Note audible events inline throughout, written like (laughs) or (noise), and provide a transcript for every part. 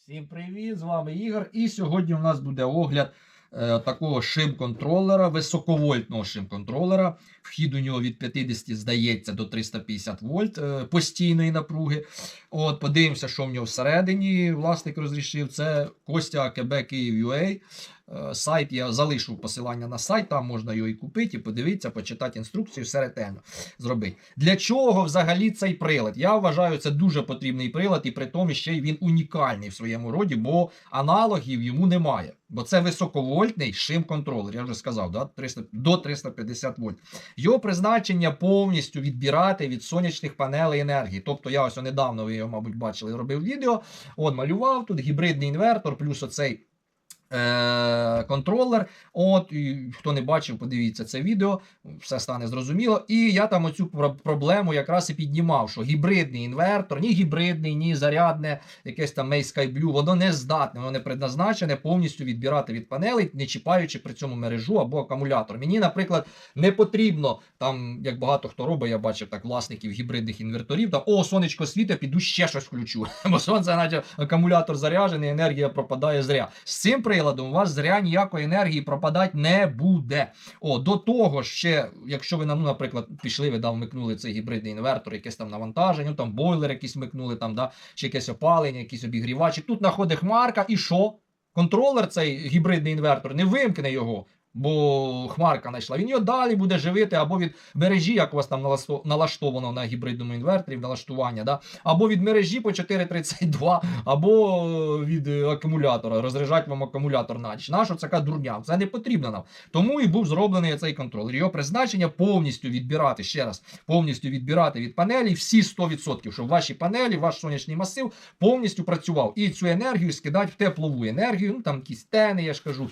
Всім привіт! З вами Ігор. І сьогодні у нас буде огляд е, такого шим-контролера, високовольтного шим-контролера. Вхід у нього від 50, здається, до 350 вольт е, постійної напруги. От, подивимося, що в нього всередині власник розрішив. Це Костя АКБ Київ UA. Е, Сайт я залишу посилання на сайт, там можна його і купити, і подивитися, почитати інструкцію, все ретельно зробити. Для чого взагалі цей прилад? Я вважаю, це дуже потрібний прилад, і при тому ще й він унікальний в своєму роді, бо аналогів йому немає. Бо це високовольтний шим-контролер, я вже сказав, да? 300, до 350 вольт. Його призначення повністю відбирати від сонячних панелей енергії. Тобто я ось недавно, ви його, мабуть, бачили, робив відео. От малював тут гібридний інвертор, плюс оцей. Е, контролер. От, і хто не бачив, подивіться це відео, все стане зрозуміло. І я там оцю проблему якраз і піднімав, що гібридний інвертор, ні гібридний, ні зарядне, якесь там May Sky Blue, воно не здатне, воно не предназначене повністю відбирати від панелей, не чіпаючи при цьому мережу або акумулятор. Мені, наприклад, не потрібно там, як багато хто робить, я бачив так власників гібридних інверторів, там о, сонечко світе, піду ще щось включу. (laughs) Бо сонце, наче акумулятор заряджений, енергія пропадає зря. З цим приладом у вас зря ніякої енергії пропадати не буде. О, до того ж, ще, якщо ви, ну, наприклад, пішли, ви да, вмикнули цей гібридний інвертор, якесь там навантаження, там бойлер якийсь вмикнули, там, да, чи якесь опалення, якісь обігрівачі. Тут знаходить хмарка, і що? Контролер цей гібридний інвертор не вимкне його. Бо хмарка знайшла. Він його далі буде живити або від мережі, як у вас там налаштовано на гібридному інверторі, налаштування, да? або від мережі по 4,32, або е, від е, акумулятора. Розряджати вам акумулятор на ніч. Нащо така дурня? Це не потрібно нам. Тому і був зроблений цей контролер. Його призначення повністю відбирати ще раз, повністю відбирати від панелі всі 100%, щоб ваші панелі, ваш сонячний масив повністю працював. І цю енергію скидати в теплову енергію, ну там якісь тени, я ж кажу.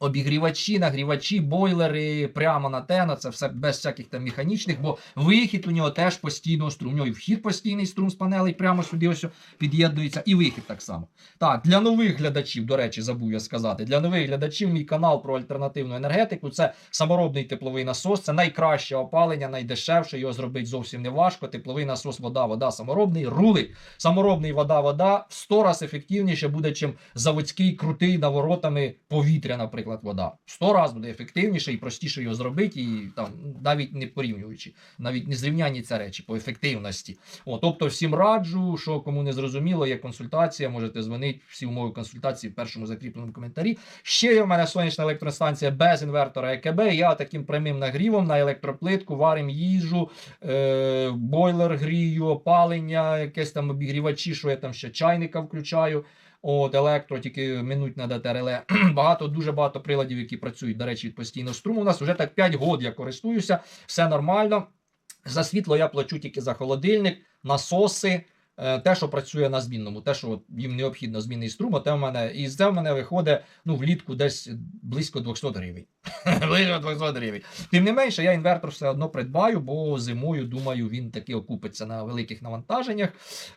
Обігрівачі, нагрівачі, бойлери прямо на тена, це все без всяких там механічних, бо вихід у нього теж постійно струм. У нього і вхід постійний струм з панелей, прямо сюди ось під'єднується, і вихід так само. Так, для нових глядачів, до речі, забув я сказати. Для нових глядачів мій канал про альтернативну енергетику. Це саморобний тепловий насос, це найкраще опалення, найдешевше. Його зробити зовсім не важко. Тепловий насос, вода, вода, саморобний, рулить. Саморобний вода, вода в 100 раз ефективніше буде, чим заводський крутий наворотами повітря, наприклад, вода. В 100 раз буде ефективніше і простіше його зробити, і там навіть не порівнюючи, навіть не зрівнянні ці речі по ефективності. О, тобто всім раджу, що кому не зрозуміло, є консультація, можете дзвонити всі умови консультації в першому закріпленому коментарі. Ще є в мене сонячна електростанція без інвертора ЕКБ. Я таким прямим нагрівом на електроплитку варим їжу, е, бойлер грію, опалення, якесь там обігрівачі, що я там ще чайника включаю. От електро, тільки минуть на ТРЛ. (clears throat) багато, дуже багато приладів, які працюють, до речі, від постійного струму. У нас вже так 5 год я користуюся, все нормально. За світло я плачу тільки за холодильник, насоси. е, Те, що працює на змінному, те, що їм необхідно змінний струм, те в мене і це в мене виходить ну, влітку десь близько 200 гривень. (laughs) близько 200 гривень. Тим не менше, я інвертор все одно придбаю, бо зимою, думаю, він таки окупиться на великих навантаженнях.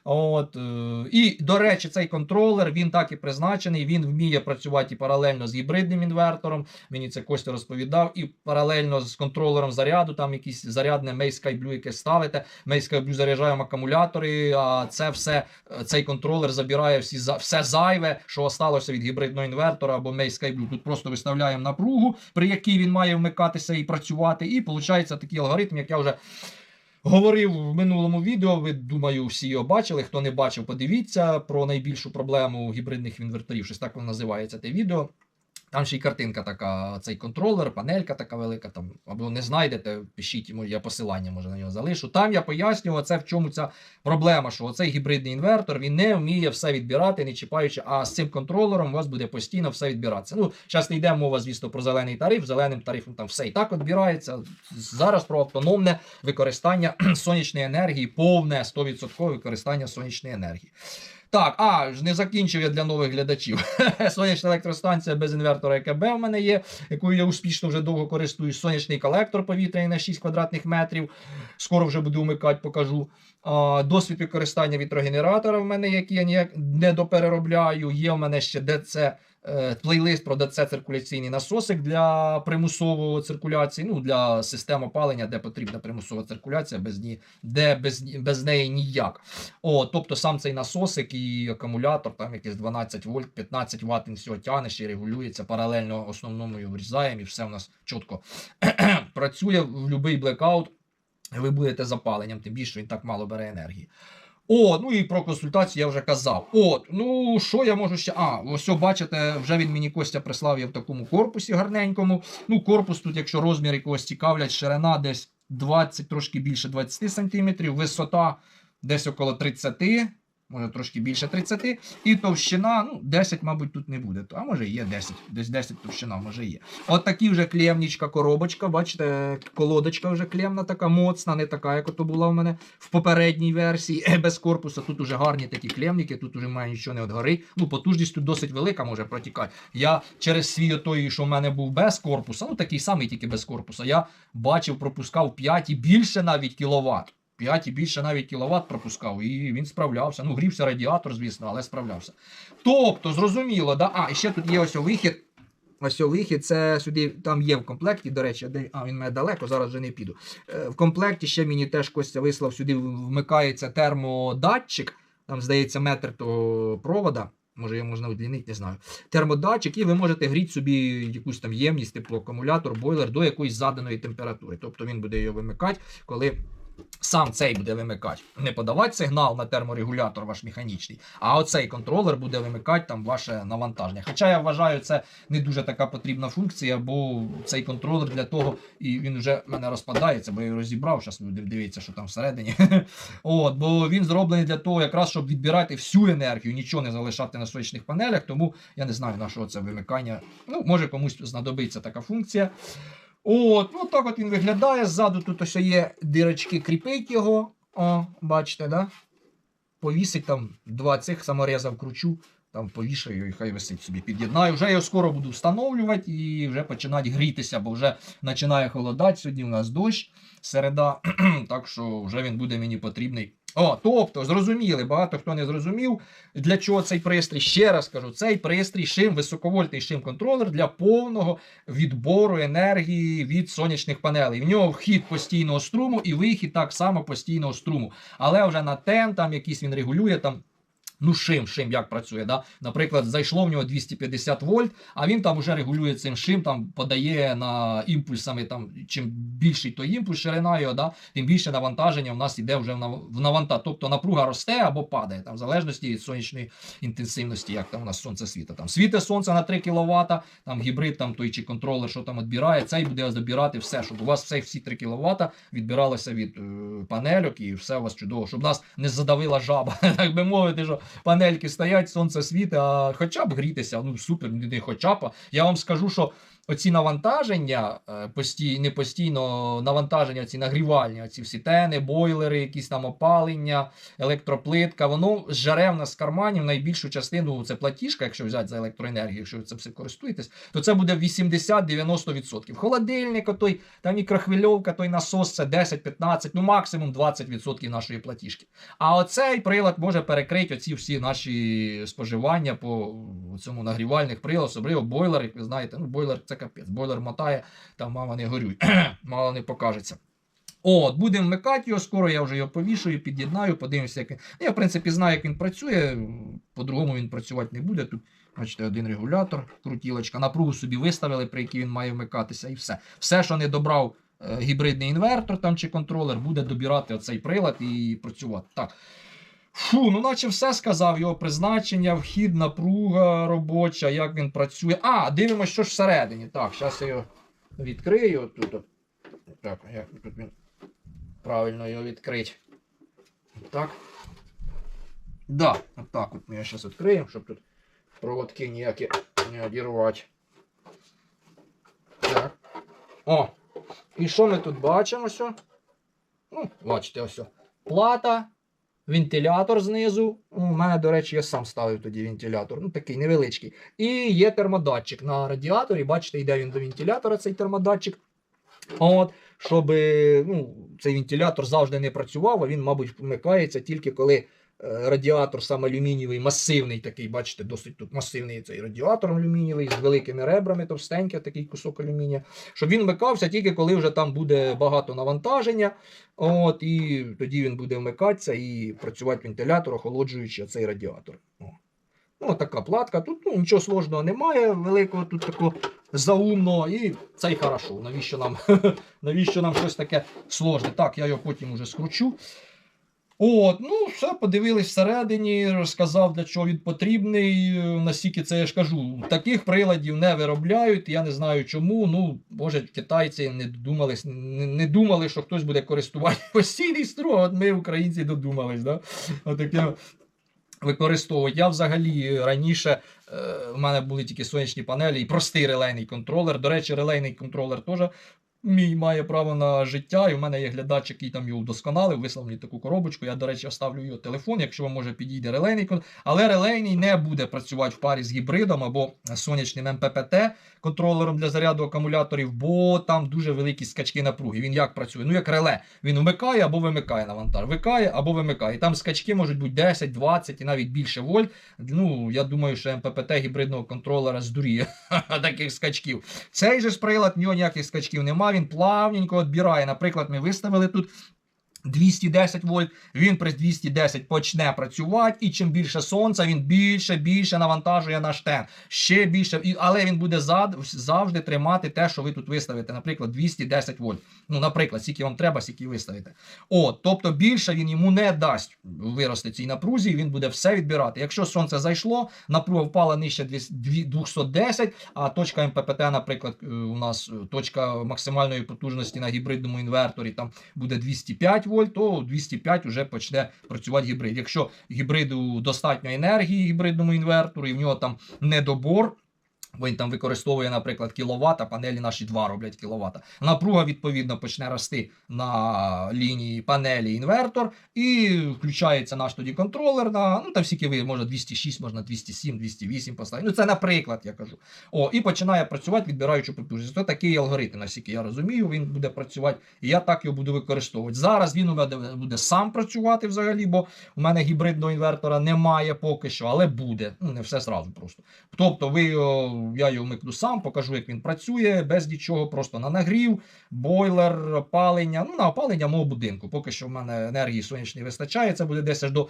От, е, і, до речі, цей контролер він так і призначений. Він вміє працювати і паралельно з гібридним інвертором. Мені це Костя розповідав, і паралельно з контролером заряду, там якісь зарядне May Sky Blue, яке ставите. May Sky Blue заряджаємо акумулятори. А це все е, цей контролер забирає всі все зайве, що осталося від гібридного інвертора або May Sky Blue. Тут просто виставляємо напругу, при якій він має вмикатися і працювати. І виходить такий алгоритм, як я вже. Говорив в минулому відео, ви думаю, всі його бачили. Хто не бачив, подивіться про найбільшу проблему гібридних інверторів. Щось так воно називається те відео. Там ще й картинка така, цей контролер, панелька така велика. Там або не знайдете, пишіть, я посилання може на нього залишу. Там я пояснював це в чому ця проблема, що оцей гібридний інвертор він не вміє все відбирати, не чіпаючи. А з цим контролером у вас буде постійно все відбиратися. Ну, зараз не йде мова, звісно, про зелений тариф. Зеленим тарифом там все і так відбирається. Зараз про автономне використання (clears throat) сонячної енергії, повне 100% використання сонячної енергії. Так, а не закінчив я для нових глядачів. (laughs) Сонячна електростанція без інвертора ЕКБ в мене є, якою я успішно вже довго користуюсь. Сонячний колектор повітряний на 6 квадратних метрів. Скоро вже буду вмикати, покажу. А, досвід використання вітрогенератора в мене, який я не допереробляю. Є в мене ще ДЦ плейлист, правда, це циркуляційний насосик для примусової циркуляції, ну, для систем опалення, де потрібна примусова циркуляція, без, ні, де без, без неї ніяк. О, тобто сам цей насосик і акумулятор, там якийсь 12 вольт, 15 ватт, він всього тягнеш і регулюється паралельно основному і врізаємо, і все у нас чітко (clears throat) працює в будь-який блекаут. Ви будете запаленням, тим більше він так мало бере енергії. О, ну і про консультацію я вже казав. От, ну що я можу ще. А, ось бачите, вже він мені Костя прислав я в такому корпусі гарненькому. Ну, корпус тут, якщо розміри когось цікавлять, ширина десь 20, трошки більше 20 см, висота десь около 30 може трошки більше 30, і товщина, ну, 10, мабуть, тут не буде. А може є 10, десь 10 товщина, може є. От такі вже клемнічка, коробочка, бачите, колодочка вже клемна, така моцна, не така, як ото була в мене в попередній версії, е, без корпуса. Тут уже гарні такі клемніки, тут уже має нічого не отгорить. Ну, потужність тут досить велика може протікати. Я через свій той, що в мене був без корпуса, ну такий самий, тільки без корпуса, я бачив, пропускав 5 і більше навіть кіловат. 5 і більше навіть кіловат пропускав, і він справлявся. Ну, грівся радіатор, звісно, але справлявся. Тобто, зрозуміло, да? а і ще тут є ось вихід. Ось вихід, це сюди там є в комплекті, до речі, де, а він мене далеко, зараз вже не піду. Е, В комплекті ще мені теж Костя вислав, сюди вмикається термодатчик, там, здається, метр того провода. Може, його можна удлінити, не знаю. Термодатчик, і ви можете гріти собі якусь там ємність, типу акумулятор, бойлер до якоїсь заданої температури. Тобто він буде його вимикати, коли сам цей буде вимикати. Не подавати сигнал на терморегулятор ваш механічний, а оцей контролер буде вимикати там ваше навантаження. Хоча я вважаю, це не дуже така потрібна функція, бо цей контролер для того, і він вже в мене розпадається, бо я його розібрав. Зараз будемо дивитися, що там всередині. (laughs) От, Бо він зроблений для того, якраз щоб відбирати всю енергію, нічого не залишати на сонячних панелях. Тому я не знаю, на що це вимикання. Ну, може комусь знадобиться така функція. От, ну так от він виглядає. Ззаду тут ось є дирочки, кріпить його. О, бачите, да? Повісить там два цих самореза вкручу, там повішаю і хай висить собі. Під'єднаю. Вже його скоро буду встановлювати і вже починати грітися, бо вже починає холодати. Сьогодні у нас дощ, середа, (clears throat) так що вже він буде мені потрібний. О, тобто, зрозуміли, багато хто не зрозумів, для чого цей пристрій. Ще раз кажу, цей пристрій шим, високовольтний шим-контролер для повного відбору енергії від сонячних панелей. В нього вхід постійного струму і вихід так само постійного струму. Але вже на тен, там якийсь він регулює там. Ну, шим, шим як працює. Да? Наприклад, зайшло в нього 250 вольт, а він там вже регулює цим шим, там подає на імпульсами. Там, Чим більший той імпульс, ширина його, да? тим більше навантаження в нас йде вже в нав- навантаж. Тобто напруга росте або падає, там, в залежності від сонячної інтенсивності, як там у нас сонце світить. Там світе сонце на 3 кВт, там гібрид, там той чи контролер, що там відбирає, цей буде забирати все, щоб у вас все, всі 3 кВт відбиралося від е, панельок і все у вас чудово, щоб нас не задавила жаба, (laughs) так би мовити, що панельки стоять, сонце світить, а хоча б грітися, ну супер, не хоча б. Я вам скажу, що оці навантаження, е, постій, не постійно навантаження, ці нагрівальні, оці всі тени, бойлери, якісь там опалення, електроплитка, воно зжере в нас з карманів найбільшу частину, це платіжка, якщо взяти за електроенергію, якщо ви це все користуєтесь, то це буде 80-90%. Холодильник, отой, та мікрохвильовка, той насос, це 10-15, ну максимум 20% нашої платіжки. А оцей прилад може перекрити оці всі наші споживання по цьому нагрівальних приладах, особливо бойлер, як ви знаєте, ну бойлер це капець. Бойлер мотає, там мама не горюй, (clears throat) мало не покажеться. От, будемо вмикати його, скоро я вже його повішую, під'єднаю, подивимося, як він. Ну, я, в принципі, знаю, як він працює. По-другому він працювати не буде. Тут, бачите, один регулятор, крутілочка, напругу собі виставили, при якій він має вмикатися, і все. Все, що не добрав е, гібридний інвертор там чи контролер, буде добирати оцей прилад і працювати. Так. Фу, ну наче все сказав, його призначення, вхід, напруга робоча, як він працює. А, дивимося, що ж всередині. Так, зараз я його відкрию. Тут, от. так, як тут він правильно його відкрити. Так. Да, отак от ми його зараз відкриємо, щоб тут проводки ніякі не одірвати. Так. О! І що ми тут бачимо? Що? Ну, бачите, ось. Плата, вентилятор знизу. У мене, до речі, я сам ставив тоді вентилятор. Ну, такий невеличкий. І є термодатчик на радіаторі. Бачите, йде він до вентилятора, цей термодатчик. От, щоб ну, цей вентилятор завжди не працював, а він, мабуть, вмикається тільки коли радіатор сам алюмінієвий, масивний такий, бачите, досить тут масивний цей радіатор алюмінієвий з великими ребрами, товстенький такий кусок алюмінія. Щоб він вмикався тільки коли вже там буде багато навантаження. От, і тоді він буде вмикатися і працювати вентилятор, охолоджуючи цей радіатор. О. Ну, така платка. Тут ну, нічого сложного немає, великого тут такого заумного, і це й хорошо. Навіщо нам, (laughs) навіщо нам щось таке сложне? Так, я його потім уже скручу. От, ну, все, подивились всередині, розказав, для чого він потрібний. е, Наскільки це я ж кажу, таких приладів не виробляють. Я не знаю чому. Ну, може, китайці не додумались, не, думали, що хтось буде користувати (laughs) постійний струм. От ми, українці, додумались. Да? Отаке використовувати. Я взагалі раніше е, в мене були тільки сонячні панелі і простий релейний контролер. До речі, релейний контролер теж. Мій має право на життя, і в мене є глядач, який там його вдосконалив, вислав мені таку коробочку. Я, до речі, оставлю його телефон, якщо вам може підійде релейний Але релейний не буде працювати в парі з гібридом або сонячним МППТ контролером для заряду акумуляторів, бо там дуже великі скачки напруги. Він як працює? Ну як реле. Він вмикає або вимикає навантаж. Вмикає або вимикає. Там скачки можуть бути 10, 20 і навіть більше вольт. Ну, я думаю, що МППТ гібридного контролера здуріє (laughs) таких скачків. Цей же ж прилад, нього ніяких скачків нема, він плавненько відбирає. Наприклад, ми виставили тут 210 вольт, він при 210 почне працювати, і чим більше сонця, він більше більше навантажує на штен. Ще більше, але він буде завжди тримати те, що ви тут виставите. Наприклад, 210 вольт. Ну, наприклад, скільки вам треба, скільки виставите. О, тобто більше він йому не дасть вирости цій напрузі, він буде все відбирати. Якщо сонце зайшло, напруга впала нижче 210, а точка МППТ, наприклад, е, у нас е, точка максимальної потужності на гібридному інверторі там буде 205 вольт, то 205 вже почне працювати гібрид. Якщо гібриду достатньо енергії гібридному інвертору, і в нього там недобор. Бо він там використовує, наприклад, кіловат, панелі наші 2 роблять кіловат. Напруга, відповідно, почне рости на лінії панелі інвертор, і включається наш тоді контролер на ну там всіки ви, можна 206, можна 207, 208 поставити. Ну це наприклад, я кажу. О, і починає працювати, відбираючи потужність. Це такий алгоритм, наскільки я розумію, він буде працювати, і я так його буду використовувати. Зараз він у мене буде сам працювати взагалі, бо у мене гібридного інвертора немає поки що, але буде. Ну не все зразу просто. Тобто, ви я його вмикну сам, покажу, як він працює, без нічого, просто на нагрів, бойлер, опалення. Ну, на опалення мого будинку. Поки що в мене енергії сонячної вистачає. Це буде десь аж до.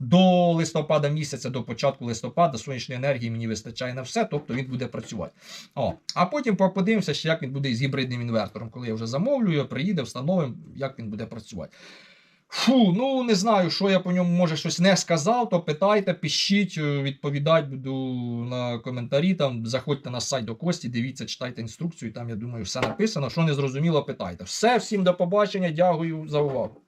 До листопада місяця, до початку листопада сонячної енергії мені вистачає на все, тобто він буде працювати. О, а потім подивимося, як він буде із гібридним інвертором. Коли я вже замовлю, приїде, встановимо, як він буде працювати. Фу, ну не знаю, що я по ньому може щось не сказав, то питайте, пишіть, е, відповідати буду на коментарі. Там заходьте на сайт до Кості, дивіться, читайте інструкцію. Там я думаю, все написано. Що не зрозуміло, питайте. Все, всім до побачення. Дякую за увагу.